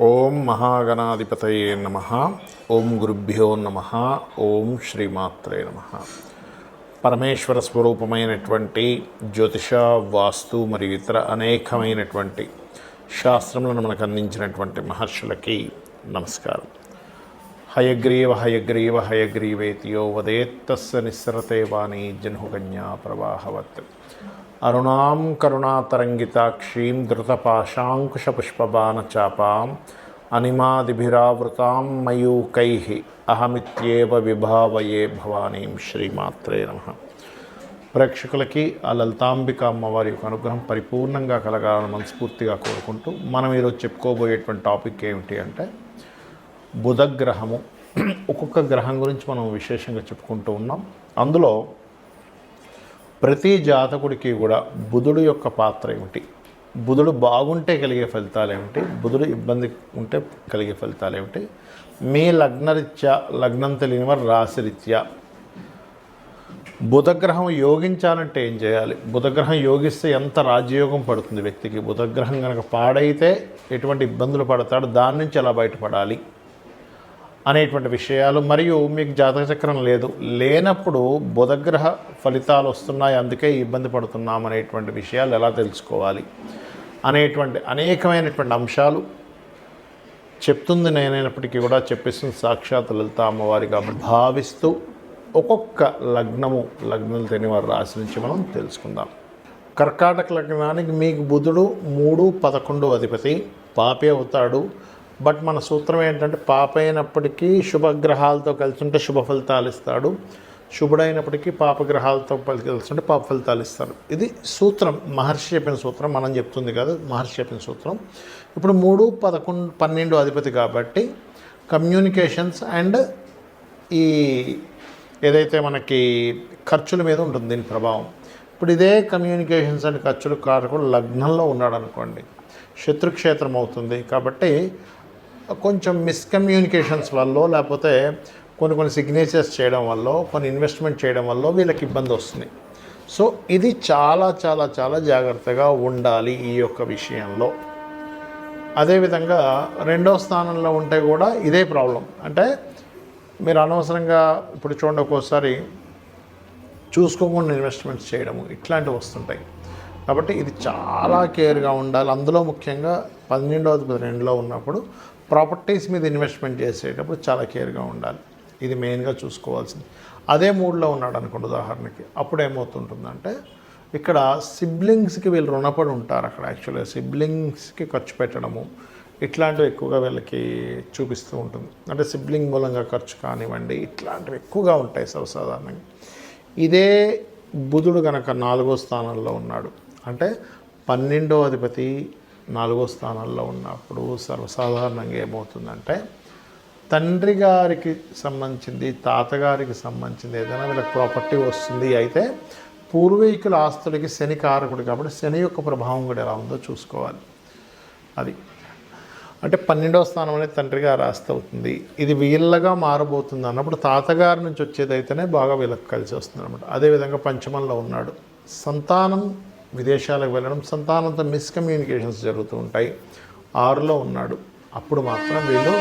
ఓం మహాగణాధిపతయే నమ. ఓం గురుభ్యో నమ. ఓం శ్రీమాత్రే నమ. పరమేశ్వర స్వరూపమైనటువంటి జ్యోతిష వాస్తు మరియు ఇతర అనేకమైనటువంటి శాస్త్రములను మనకు అందించినటువంటి మహర్షులకి నమస్కారం. హయగ్రీవ హయగ్రీవ హయగ్రీవేతియో వదేత్తస్య నిస్సరతే వాణి జన్హుకన్యా ప్రవాహవత్. అరుణాం కరుణాతరంగితాక్షీం ధృతపాశాంకుశపుష్పబాణచాపాం అనిమాదిభిరావృతాం మయూకై అహమిత్యేవ విభావయే భవానీం శ్రీమాత్రే నమ. ప్రేక్షకులకి ఆ లలితాంబిక అమ్మవారి యొక్క అనుగ్రహం పరిపూర్ణంగా కలగాలని మనస్ఫూర్తిగా కోరుకుంటూ మనం ఈరోజు చెప్పుకోబోయేటువంటి టాపిక్ ఏమిటి అంటే బుధగ్రహము. ఒక్కొక్క గ్రహం గురించి మనం విశేషంగా చెప్పుకుంటూ ఉన్నాం. అందులో ప్రతి జాతకుడికి కూడా బుధుడు యొక్క పాత్ర ఏమిటి? బుధుడు బాగుంటే కలిగే ఫలితాలు ఏమిటి? బుధుడు ఇబ్బంది ఉంటే కలిగే ఫలితాలు ఏమిటి? మీ లగ్నరీత్యా లగ్నం తెలియని వారు రాశిరీత్యా. బుధగ్రహం యోగించాలంటే ఏం చేయాలి? బుధగ్రహం యోగిస్తే ఎంత రాజయోగం పడుతుంది వ్యక్తికి? బుధగ్రహం కనుక పాడైతే ఎటువంటి ఇబ్బందులు పడతాడు? దాని నుంచి ఎలా బయటపడాలి? అనేటువంటి విషయాలు మరియు మీకు జాతక చక్రం లేదు. లేనప్పుడు బుధగ్రహ ఫలితాలు వస్తున్నాయి అందుకే ఇబ్బంది పడుతున్నాం అనేటువంటి విషయాలు ఎలా తెలుసుకోవాలి అనేటువంటి అనేకమైనటువంటి అంశాలు చెప్తుంది నేనైనప్పటికీ కూడా చెప్పిస్తుంది సాక్షాత్ లలిత అమ్మవారి కాబట్టి భావిస్తూ ఒక్కొక్క లగ్నము లగ్నం తెలియని వారి రాశి నుంచి మనం తెలుసుకుందాం. కర్కాటక లగ్నానికి మీకు బుధుడు మూడు పదకొండు అధిపతి పాపే అవుతాడు. బట్ మన సూత్రం ఏంటంటే పాప అయినప్పటికీ శుభగ్రహాలతో కలిసి ఉంటే శుభ ఫలితాలు ఇస్తాడు. శుభుడైనప్పటికీ పాపగ్రహాలతో కలిసి ఉంటే పాప ఫలితాలు ఇస్తాడు. ఇది సూత్రం. మహర్షి చెప్పిన సూత్రం. మనం చెప్తుంది కాదు మహర్షి చెప్పిన సూత్రం. ఇప్పుడు మూడు పదకొండు పన్నెండు అధిపతి కాబట్టి కమ్యూనికేషన్స్ అండ్ ఈ ఏదైతే మనకి ఖర్చుల మీద ఉంటుంది దీని ప్రభావం. ఇప్పుడు ఇదే కమ్యూనికేషన్స్ అండ్ ఖర్చులు కారకుడు లగ్నంలో ఉన్నాడు అనుకోండి శత్రుక్షేత్రం అవుతుంది కాబట్టి కొంచెం మిస్కమ్యూనికేషన్స్ వల్ల లేకపోతే కొన్ని కొన్ని సిగ్నేచర్స్ చేయడం వల్ల కొన్ని ఇన్వెస్ట్మెంట్ చేయడం వల్ల వీళ్ళకి ఇబ్బంది వస్తుంది. సో ఇది చాలా చాలా చాలా జాగ్రత్తగా ఉండాలి ఈ యొక్క విషయంలో. అదేవిధంగా రెండో స్థానంలో ఉంటే కూడా ఇదే ప్రాబ్లం అంటే మీరు అనవసరంగా ఇప్పుడు చూడండి ఒక్కోసారి చూసుకోకుండా ఇన్వెస్ట్మెంట్స్ చేయడము ఇట్లాంటివి వస్తుంటాయి. కాబట్టి ఇది చాలా కేర్గా ఉండాలి. అందులో ముఖ్యంగా పన్నెండవది రెండులో ఉన్నప్పుడు ప్రాపర్టీస్ మీద ఇన్వెస్ట్మెంట్ చేసేటప్పుడు చాలా కేర్గా ఉండాలి. ఇది మెయిన్గా చూసుకోవాల్సింది. అదే మూడ్లో ఉన్నాడు అనుకోండి ఉదాహరణకి. అప్పుడు ఏమవుతుంటుందంటే ఇక్కడ సిబ్లింగ్స్కి వీళ్ళు రుణపడి ఉంటారు అక్కడ యాక్చువల్గా. సిబ్లింగ్స్కి ఖర్చు పెట్టడము ఇట్లాంటివి ఎక్కువగా వీళ్ళకి చూపిస్తూ ఉంటుంది. అంటే సిబ్లింగ్ మూలంగా ఖర్చు కానివ్వండి ఇట్లాంటివి ఎక్కువగా ఉంటాయి సర్వసాధారణంగా. ఇదే బుధుడు కనుక నాలుగో స్థానంలో ఉన్నాడు. అంటే పన్నెండో అధిపతి నాలుగో స్థానంలో ఉన్నప్పుడు సర్వసాధారణంగా ఏమవుతుందంటే తండ్రి గారికి సంబంధించింది తాతగారికి సంబంధించింది ఏదైనా వీళ్ళకి ప్రాపర్టీ వస్తుంది అయితే పూర్వీకుల ఆస్తులకి శని కారకుడు కాబట్టి శని యొక్క ప్రభావం కూడా ఎలా ఉందో చూసుకోవాలి. అది. అంటే పన్నెండవ స్థానం అనేది తండ్రి గారు ఆస్తి అవుతుంది. ఇది వీళ్ళగా మారబోతుంది అన్నప్పుడు తాతగారి నుంచి వచ్చేది అయితేనే బాగా వీళ్ళకి కలిసి వస్తుంది అనమాట అదేవిధంగా పంచమంలో ఉన్నాడు. సంతానం విదేశాలకు వెళ్ళడం సంతానంతో మిస్కమ్యూనికేషన్స్ జరుగుతూ ఉంటాయి. ఆరులో ఉన్నాడు. అప్పుడు మాత్రం వీళ్ళు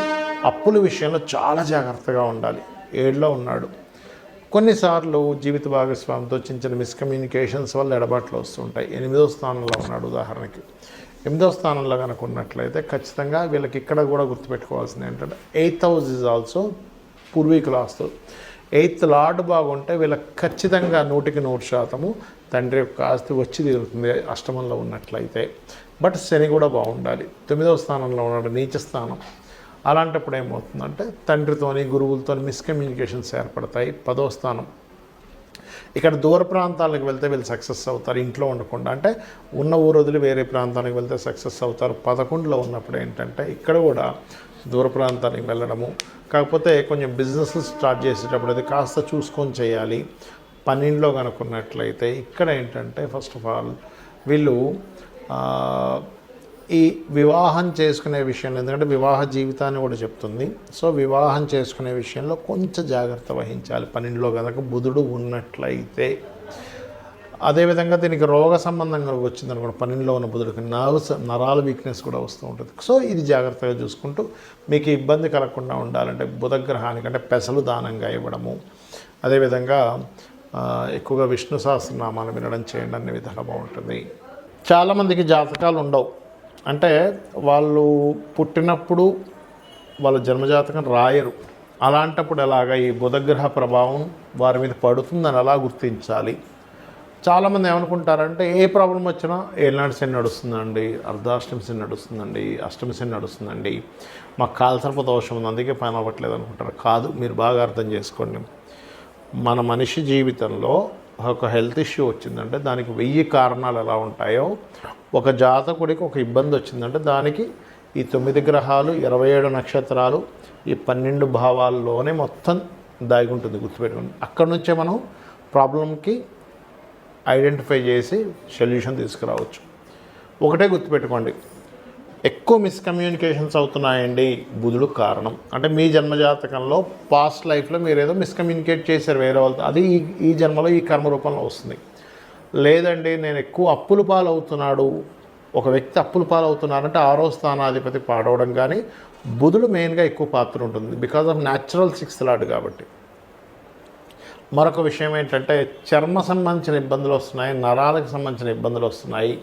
అప్పుల విషయంలో చాలా జాగ్రత్తగా ఉండాలి. ఏడులో ఉన్నాడు. కొన్నిసార్లు జీవిత భాగస్వామితో చిన్న చిన్న మిస్కమ్యూనికేషన్స్ వల్ల ఎడబాట్లు వస్తుంటాయి ఎనిమిదో స్థానంలో ఉన్నాడు ఉదాహరణకి. ఎనిమిదో స్థానంలో కనుక ఉన్నట్లయితే ఖచ్చితంగా వీళ్ళకి ఇక్కడ కూడా గుర్తుపెట్టుకోవాల్సింది ఏంటంటే ఎయిత్ హౌస్ ఇస్ ఆల్సో పూర్వీకుల ఆస్తు ఎయిత్ లార్డ్ బాగుంటే వీళ్ళకి ఖచ్చితంగా నూటికి నూరు శాతము తండ్రి యొక్క ఆస్తి వచ్చి తీరుతుంది అష్టమంలో ఉన్నట్లయితే. బట్ శని కూడా బాగుండాలి. తొమ్మిదవ స్థానంలో ఉన్నాడు నీచ స్థానం. అలాంటప్పుడు ఏమవుతుందంటే తండ్రితోని గురువులతో మిస్కమ్యూనికేషన్స్ ఏర్పడతాయి. పదో స్థానం. ఇక్కడ దూర ప్రాంతాలకు వెళ్తే వీళ్ళు సక్సెస్ అవుతారు. ఇంట్లో ఉండకుండా. అంటే ఉన్న ఊరు వదిలి వేరే ప్రాంతానికి వెళ్తే సక్సెస్ అవుతారు. పదకొండులో ఉన్నప్పుడు ఏంటంటే ఇక్కడ కూడా దూర ప్రాంతానికి వెళ్ళడము. కాకపోతే కొంచెం బిజినెస్ స్టార్ట్ చేసేటప్పుడు అది కాస్త చూసుకొని చేయాలి. పన్నెండులో కనుక్కున్నట్లయితే ఇక్కడ ఏంటంటే ఫస్ట్ ఆఫ్ ఆల్ వీళ్ళు ఈ వివాహం చేసుకునే విషయంలో ఎందుకంటే వివాహ జీవితాన్ని కూడా చెప్తుంది. సో వివాహం చేసుకునే విషయంలో కొంచెం జాగ్రత్త వహించాలి. పన్నెండులో కనుక బుధుడు ఉన్నట్లయితే. అదేవిధంగా దీనికి రోగ సంబంధంగా వచ్చింది అనుకోండి పన్నెండులో ఉన్న బుధుడికి నర్వ్స్ నరాల వీక్నెస్ కూడా వస్తూ ఉంటుంది. సో ఇది జాగ్రత్తగా చూసుకుంటూ మీకు ఇబ్బంది కలగకుండా ఉండాలంటే బుధగ్రహానికి అంటే పెసలు దానంగా ఇవ్వడము. అదేవిధంగా ఎక్కువగా విష్ణు సహస్రనామాలు వినడం చేయండి అనే విధంగా బాగుంటుంది. చాలామందికి జాతకాలు ఉండవు. అంటే వాళ్ళు పుట్టినప్పుడు వాళ్ళ జన్మజాతకం రాయరు. అలాంటప్పుడు ఎలాగ ఈ బుధగ్రహ ప్రభావం వారి మీద పడుతుందని ఎలా గుర్తించాలి? చాలామంది ఏమనుకుంటారంటే ఏ ప్రాబ్లం వచ్చినా ఏనాడు శని నడుస్తుందండి అర్ధాష్టమి శని నడుస్తుందండి అష్టమి శని నడుస్తుందండి. మాకు కాల్సర్ప దోషం ఉంది అందుకే పని అవ్వట్లేదు అనుకుంటారు. కాదు మీరు బాగా అర్థం చేసుకోండి. మన మనిషి జీవితంలో ఒక హెల్త్ ఇష్యూ వచ్చిందంటే దానికి వెయ్యి కారణాలు ఎలా ఉంటాయో ఒక జాతకుడికి ఒక ఇబ్బంది వచ్చిందంటే దానికి ఈ తొమ్మిది గ్రహాలు ఇరవై ఏడు నక్షత్రాలు ఈ పన్నెండు భావాల్లోనే మొత్తం దాగి ఉంటుంది గుర్తుపెట్టుకోండి. అక్కడ నుంచే మనం ప్రాబ్లంకి ఐడెంటిఫై చేసి సొల్యూషన్ తీసుకురావచ్చు. ఒకటే గుర్తుపెట్టుకోండి. ఎక్కువ మిస్కమ్యూనికేషన్స్ అవుతున్నాయండి బుధుడు కారణం. అంటే మీ జన్మజాతకంలో పాస్ట్ లైఫ్లో మీరు ఏదో మిస్కమ్యూనికేట్ చేశారు వేరే వాళ్ళతో. అది ఈ ఈ జన్మలో ఈ కర్మ రూపంలో వస్తుంది. లేదండి నేను ఎక్కువ అప్పులు పాలవుతున్నాడు. ఒక వ్యక్తి అప్పులు పాలవుతున్నారంటే ఆరో స్థానాధిపతి పాడవడం కానీ బుధుడు మెయిన్గా ఎక్కువ పాత్ర ఉంటుంది because of natural sixth lord కాబట్టి. మరొక విషయం ఏంటంటే చర్మ సంబంధించిన ఇబ్బందులు వస్తున్నాయి నరాలకు సంబంధించిన ఇబ్బందులు వస్తున్నాయి.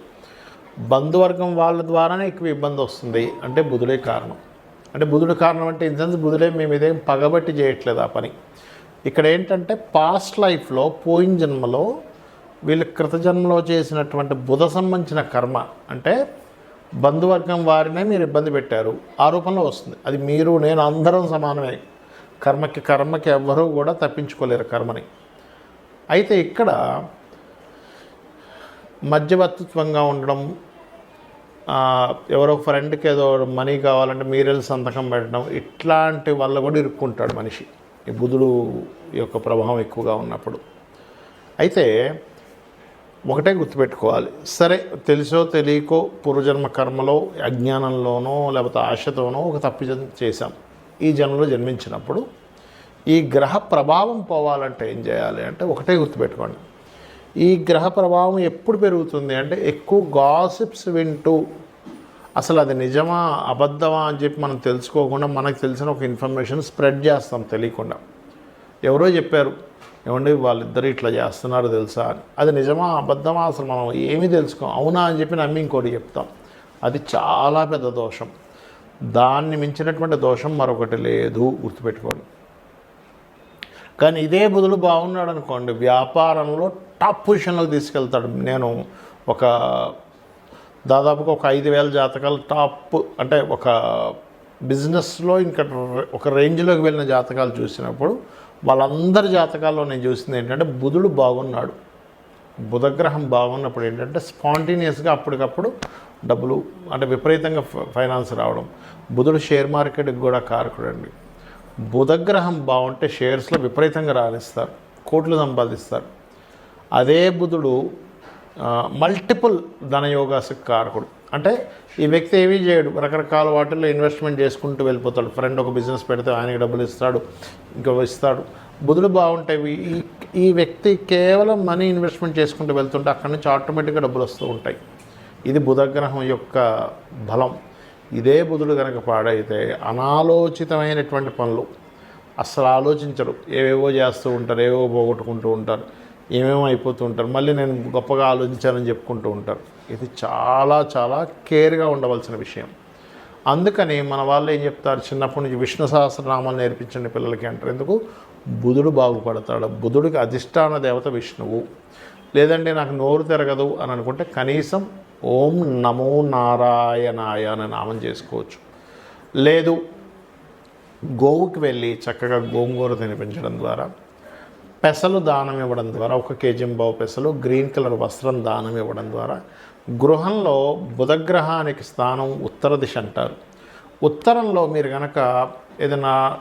బంధువర్గం వాళ్ళ ద్వారానే ఎక్కువ ఇబ్బంది వస్తుంది. అంటే బుధుడే కారణం. అంటే బుధుడు కారణం అంటే ఇన్ సెన్స్ బుధుడే మేము ఇదేం పగబట్టి చేయట్లేదు ఆ పని. ఇక్కడ ఏంటంటే పాస్ట్ లైఫ్లో పోయిన జన్మలో వీళ్ళు కృతజన్మలో చేసినటువంటి బుధ సంబంధించిన కర్మ అంటే బంధువర్గం వారినే మీరు ఇబ్బంది పెట్టారు. ఆ రూపంలో వస్తుంది. అది మీరు నేను అందరం సమానమే. కర్మకి కర్మకి ఎవ్వరూ కూడా తప్పించుకోలేరు కర్మని. అయితే ఇక్కడ మధ్యవర్తిత్వంగా ఉండడం ఎవరో ఫ్రెండ్కి ఏదో మనీ కావాలంటే మీరెళ్ళి సంతకం పెట్టడం ఇట్లాంటి వల్ల కూడా ఇరుక్కుంటాడు మనిషి. ఈ బుధుడు యొక్క ప్రభావం ఎక్కువగా ఉన్నప్పుడు. అయితే ఒకటే గుర్తుపెట్టుకోవాలి. సరే తెలుసో తెలియకో పూర్వజన్మ కర్మలో అజ్ఞానంలోనో లేకపోతే ఆశతోనో ఒక తప్పు చేశాం. ఈ జన్మలో జన్మించినప్పుడు ఈ గ్రహ ప్రభావం పోవాలంటే ఏం చేయాలి అంటే ఒకటే గుర్తుపెట్టుకోండి. ఈ గ్రహ ప్రభావం ఎప్పుడు పెరుగుతుంది అంటే ఎక్కువ గాసిప్స్ వింటూ అసలు అది నిజమా అబద్ధమా అని చెప్పి మనం తెలుసుకోకుండా మనకు తెలిసిన ఒక ఇన్ఫర్మేషన్ స్ప్రెడ్ చేస్తాం తెలియకుండా. ఎవరో చెప్పారు ఏమండి వాళ్ళిద్దరు ఇట్లా చేస్తున్నారు తెలుసా? అని. అది నిజమా అబద్ధమా? అసలు మనం ఏమీ తెలుసుకోం. అవునా? అని చెప్పి నమ్మి ఇంకోటి చెప్తాం. అది చాలా పెద్ద దోషం. దాన్ని మించినటువంటి దోషం మరొకటి లేదు గుర్తుపెట్టుకోండి. కానీ ఇదే బుధుడు బాగున్నాడు అనుకోండి వ్యాపారంలో టాప్ పొజిషన్లోకి తీసుకెళ్తాడు. నేను ఒక దాదాపుగా ఒక ఐదు వేల జాతకాలు టాప్ అంటే ఒక బిజినెస్లో ఇంకా ఒక రేంజ్లోకి వెళ్ళిన జాతకాలు చూసినప్పుడు వాళ్ళందరి జాతకాల్లో నేను చూసింది ఏంటంటే బుధుడు బాగున్నాడు. బుధగ్రహం బాగున్నప్పుడు ఏంటంటే స్పాంటేనియస్గా అప్పటికప్పుడు డబ్బులు అంటే విపరీతంగా ఫ- ఫైనాన్స్ రావడం. బుధుడు షేర్ మార్కెట్కి కూడా కారకుడండి. బుధగ్రహం బాగుంటే షేర్స్లో విపరీతంగా రాణిస్తారు కోట్లు సంపాదిస్తారు. అదే బుధుడు మల్టిపుల్ ధనయోగాలకు కారకుడు. అంటే ఈ వ్యక్తి ఏమీ చేయడు రకరకాల వాటిల్లో ఇన్వెస్ట్మెంట్ చేసుకుంటూ వెళ్ళిపోతాడు. ఫ్రెండ్ ఒక బిజినెస్ పెడితే ఆయనకి డబ్బులు ఇస్తాడు ఇంకా ఇస్తాడు. బుధుడు బాగుంటే ఈ ఈ వ్యక్తి కేవలం మనీ ఇన్వెస్ట్మెంట్ చేసుకుంటూ వెళ్తుంటే అక్కడి నుంచి ఆటోమేటిక్గా డబ్బులు వస్తూ ఉంటాయి. ఇది బుధగ్రహం యొక్క బలం. ఇదే బుధుడు కనుక పాడైతే అనాలోచితమైనటువంటి పనులు. అస్సలు ఆలోచించరు. ఏవేవో చేస్తూ ఉంటారు ఏవేవో పోగొట్టుకుంటూ ఉంటారు ఏమేమో అయిపోతూ ఉంటారు. మళ్ళీ నేను గొప్పగా ఆలోచించానని చెప్పుకుంటూ ఉంటారు. ఇది చాలా చాలా కేర్గా ఉండవలసిన విషయం. అందుకని మన వాళ్ళు ఏం చెప్తారు? చిన్నప్పటి నుంచి విష్ణు సహస్రనామాలు నేర్పించండి పిల్లలకి అంటారు. ఎందుకు? బుధుడు బాగుపడతాడు. బుధుడికి అధిష్టాన దేవత విష్ణువు. లేదంటే నాకు నోరు తిరగదు అని అనుకుంటే కనీసం ఓం నమో నారాయణాయ అని నామం చేసుకోవచ్చు. లేదు గోవుకి వెళ్ళి చక్కగా గోంగూర తినిపించడం ద్వారా పెసలు దానం ఇవ్వడం ద్వారా ఒక కేజీ బావు పెసలు గ్రీన్ కలర్ వస్త్రం దానం ఇవ్వడం ద్వారా గృహంలో బుధగ్రహానికి స్థానం ఉత్తర దిశ అంటారు. ఉత్తరంలో మీరు కనుక ఏదైనా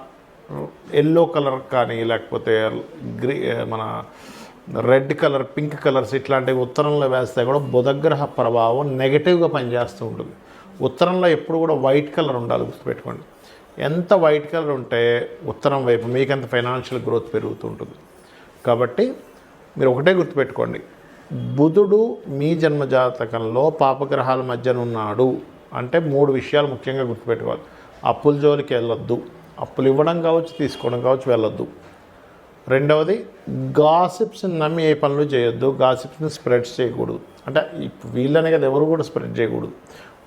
ఎల్లో కలర్ కానీ లేకపోతే గ్రీ మన రెడ్ కలర్ పింక్ కలర్స్ ఇట్లాంటివి ఉత్తరంలో వేస్తే కూడా బుధగ్రహ ప్రభావం నెగటివ్గా పనిచేస్తూ ఉంటుంది. ఉత్తరంలో ఎప్పుడు కూడా వైట్ కలర్ ఉండాలి గుర్తుపెట్టుకోండి. ఎంత వైట్ కలర్ ఉంటే ఉత్తరం వైపు మీకంత ఫైనాన్షియల్ గ్రోత్ పెరుగుతూ ఉంటుంది. కాబట్టి మీరు ఒకటే గుర్తుపెట్టుకోండి. బుధుడు మీ జన్మ జాతకంలో పాపగ్రహాల మధ్యన ఉన్నాడు. అంటే మూడు విషయాలు ముఖ్యంగా గుర్తుపెట్టుకోవాలి. అప్పుల జోలికి వెళ్ళొద్దు. అప్పులు ఇవ్వడం కావచ్చు తీసుకోవడం కావచ్చు వెళ్ళొద్దు. రెండవది గాసిప్స్ని నమ్మి ఏ పనులు చేయొద్దు గాసిప్స్ని స్ప్రెడ్ చేయకూడదు. అంటే ఇప్పుడు వీళ్ళనే కదా ఎవరు కూడా స్ప్రెడ్ చేయకూడదు.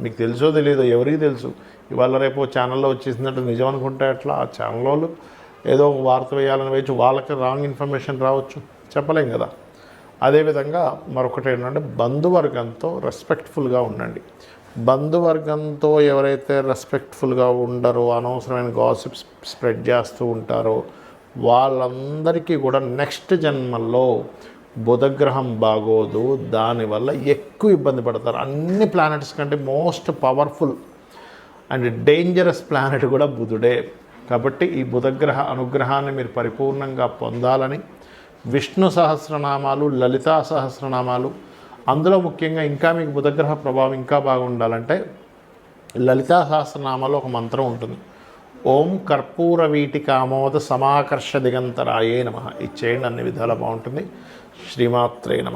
మీకు తెలుసో తెలియదో ఎవరికి తెలుసు. ఇవాళ రేపు ఛానల్లో వచ్చేసినట్టు నిజం అనుకుంటే అట్లా ఆ ఛానల్ వాళ్ళు ఏదో ఒక వార్త వేయాలని వేయచ్చు వాళ్ళకి రాంగ్ ఇన్ఫర్మేషన్ రావచ్చు. చెప్పలేం కదా. అదేవిధంగా మరొకటి ఏంటంటే బంధువర్గంతో రెస్పెక్ట్ఫుల్గా ఉండండి. బంధువర్గంతో ఎవరైతే రెస్పెక్ట్ఫుల్గా ఉండరో అనవసరమైన గాసిప్స్ స్ప్రెడ్ చేస్తూ ఉంటారో వాళ్ళందరికీ కూడా నెక్స్ట్ జన్మల్లో బుధగ్రహం బాగోదు దానివల్ల ఎక్కువ ఇబ్బంది పడతారు. అన్ని ప్లానెట్స్ కంటే most powerful and dangerous planet కూడా బుధుడే. కాబట్టి ఈ బుధగ్రహ అనుగ్రహాన్ని మీరు పరిపూర్ణంగా పొందాలని విష్ణు సహస్రనామాలు లలితా సహస్రనామాలు అందులో ముఖ్యంగా ఇంకా మీకు బుధగ్రహ ప్రభావం ఇంకా బాగుండాలంటే లలితా సహస్రనామాలో ఒక మంత్రం ఉంటుంది. ఓం కర్పూర వీటికామోద సమాకర్ష దిగంతరాయే నమ. ఇచ్చేయండి అన్ని విధాలు బాగుంటుంది. శ్రీమాత్రే నమ.